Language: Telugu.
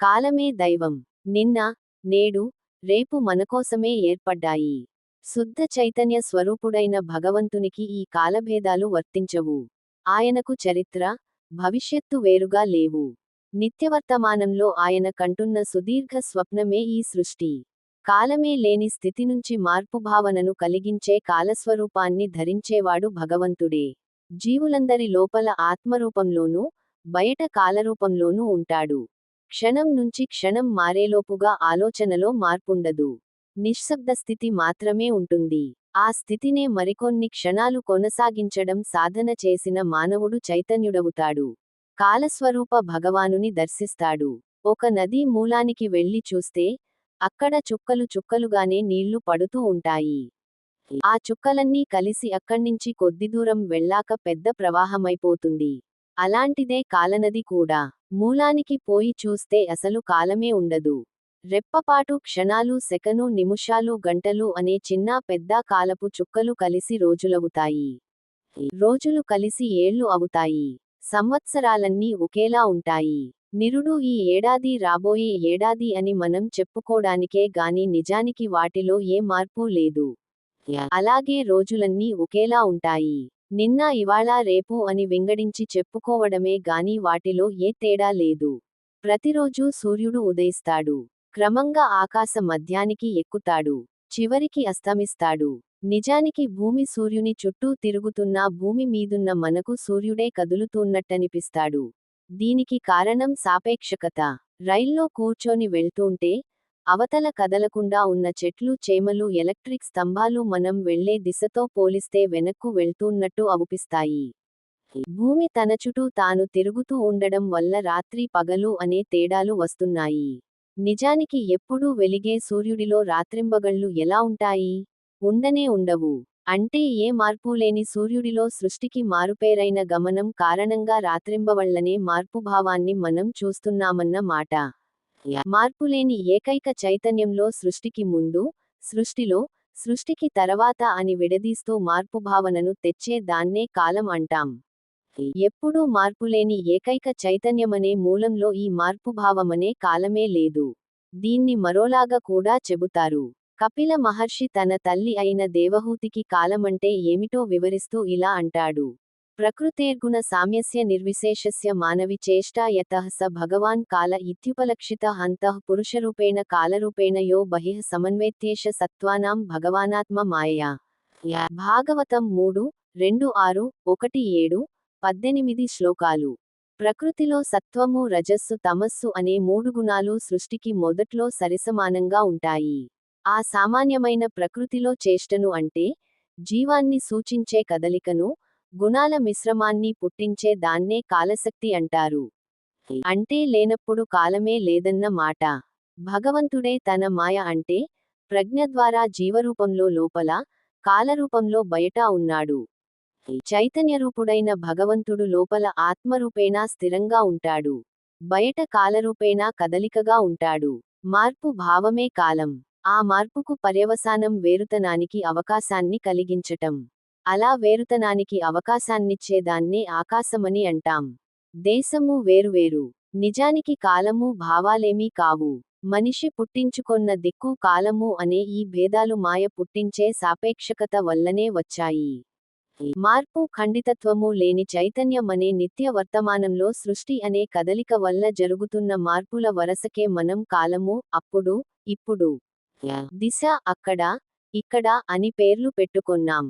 కాలమే దైవం. నిన్న నేడు రేపు మనకోసమే ఏర్పడ్డాయి. శుద్ధ చైతన్య స్వరూపుడైన భగవంతునికి ఈ కాలభేదాలు వర్తించవు. ఆయనకు చరిత్ర భవిష్యత్తు వేరుగా లేవు. నిత్యవర్తమానంలో ఆయన కంటున్న సుదీర్ఘ స్వప్నమే ఈ సృష్టి. కాలమే లేని స్థితి నుంచి మార్పు భావనను కలిగించే కాలస్వరూపాన్ని ధరించేవాడు భగవంతుడే. జీవులందరి లోపల ఆత్మరూపంలోనూ బయట కాలరూపంలోనూ ఉంటాడు. క్షణం నుంచి క్షణం మారేలోపుగా ఆలోచనలో మార్పుండదు. నిశ్శబ్ద స్థితి మాత్రమే ఉంటుంది. ఆ స్థితినే మరికొన్ని క్షణాలు కొనసాగించడం సాధన చేసిన మానవుడు చైతన్యుడవుతాడు. కాలస్వరూప భగవానుని దర్శిస్తాడు. ఒక నదీ మూలానికి వెళ్ళి చూస్తే అక్కడ చుక్కలు చుక్కలుగానే నీళ్ళు పడుతూ ఉంటాయి. ఆ చుక్కలన్నీ కలిసి అక్కడ్నించి కొద్ది దూరం వెళ్ళాక పెద్ద ప్రవాహమైపోతుంది. అలాంటిదే కాలనది కూడా. మూలానికి పోయి చూస్తే అసలు కాలమే ఉండదు. రెప్పపాటు క్షణాలు సెకను నిమిషాలు గంటలు అనే చిన్న పెద్ద కాలపు చుక్కలు కలిసి రోజులవుతాయి. రోజులు కలిసి ఏళ్ళు అవుతాయి. సంవత్సరాలన్నీ ఒకేలా ఉంటాయి. నిరుడు ఈ ఏడాది రాబోయే ఏడాది అని మనం చెప్పుకోడానికే గాని నిజానికి వాటిలో ఏ మార్పు లేదు. అలాగే రోజులన్నీ ఒకేలా ఉంటాయి. నిన్న ఇవాళ రేపు అని వింగడించి చెప్పుకోవడమే గాని వాటిలో ఏ తేడా లేదు. ప్రతిరోజూ సూర్యుడు ఉదయిస్తాడు. క్రమంగా ఆకాశ మధ్యానికి ఎక్కుతాడు. చివరికి అస్తమిస్తాడు. నిజానికి భూమి సూర్యుని చుట్టూ తిరుగుతున్నా భూమి మీదున్న మనకు సూర్యుడే కదులుతున్నట్టనిపిస్తాడు. దీనికి కారణం సాపేక్షకత. రైల్లో కూర్చొని వెళ్తూంటే అవతల కదలకుండా ఉన్న చెట్లు చేమలు ఎలక్ట్రిక్ స్తంభాలు మనం వెళ్ళే దిశతో పోలిస్తే వెనక్కు వెళ్తున్నట్టు అవుపిస్తాయి భూమి తన చుట్టూ తాను తిరుగుతూ ఉండడం వల్ల రాత్రి పగలు అనే తేడాలు వస్తున్నాయి. నిజానికి ఎప్పుడూ వెలిగే సూర్యుడిలో రాత్రింబగళ్ళు ఎలా ఉంటాయి? ఉండనే ఉండవు. అంటే ఏ మార్పులేని సూర్యుడిలో సృష్టికి మారుపేరైన గమనం కారణంగా రాత్రింబవళ్ళనే మార్పుభావాన్ని మనం చూస్తున్నామన్న మాట. మార్పులేని ఏకైక చైతన్యంలో సృష్టికి ముందు సృష్టిలో సృష్టికి తర్వాత అని విడదీస్తూ మార్పు భావనను తెచ్చే దాన్నే కాలం అంటాం. ఎప్పుడూ మార్పులేని ఏకైక చైతన్యమనే మూలంలో ఈ మార్పుభావమనే కాలమే లేదు. దీన్ని మరోలాగా కూడా చెబుతారు. కపిల మహర్షి తన తల్లి అయిన దేవహూతికి కాలమంటే ఏమిటో వివరిస్తూ ఇలా అంటాడు. ప్రకృతేర్గుణ సామ్యస్య నిర్విశేషస్య మానవి చేష్టా స భగవాన్ కాల ఇత్యుపలక్షిత అంతః పురుషరూపేణ కాలరూపేణ యో బహిః సమన్వేత్యేష సత్వానాం భగవానాత్మ మాయయా. భాగవతం మూడు రెండు ఆరు ఒకటి ఏడు పద్దెనిమిది శ్లోకాలు. ప్రకృతిలో సత్వము రజస్సు తమస్సు అనే మూడు గుణాలు సృష్టికి మొదట్లో సరిసమానంగా ఉంటాయి. ఆ సామాన్యమైన ప్రకృతిలో చేష్టను అంటే జీవాన్ని సూచించే కదలికను గుణాల మిశ్రమాన్ని పుట్టించే దాన్నే కాలశక్తి అంటారు. అంటే లేనప్పుడు కాలమే లేదన్న మాట. భగవంతుడే తన మాయ అంటే ప్రజ్ఞ ద్వారా జీవరూపంలో లోపల కాలరూపంలో బయట ఉన్నాడు. చైతన్యరూపుడైన భగవంతుడు లోపల ఆత్మరూపేణా స్థిరంగా ఉంటాడు. బయట కాలరూపేణా కదలికగా ఉంటాడు. మార్పు భావమే కాలం. ఆ మార్పుకు పర్యవసానం వేరుతనానికి అవకాశాన్ని కలిగించటం. అలా వేరుతనానికి అవకాశాన్నిచ్చేదాన్నే ఆకాశమని అంటాం. దేశము వేరువేరు నిజానికి కాలము భావాలేమీ కావు. మనిషి పుట్టించుకొన్న దిక్కు కాలము అనే ఈ భేదాలు మాయ పుట్టించే సాపేక్షకత వల్లనే వచ్చాయి. మార్పు ఖండితత్వము లేని చైతన్యమనే నిత్య వర్తమానంలో సృష్టి అనే కదలిక వల్ల జరుగుతున్న మార్పుల వరసకే మనం కాలము అప్పుడు ఇప్పుడు. దిశ అక్కడ ఇక్కడ అని పేర్లు పెట్టుకొన్నాం.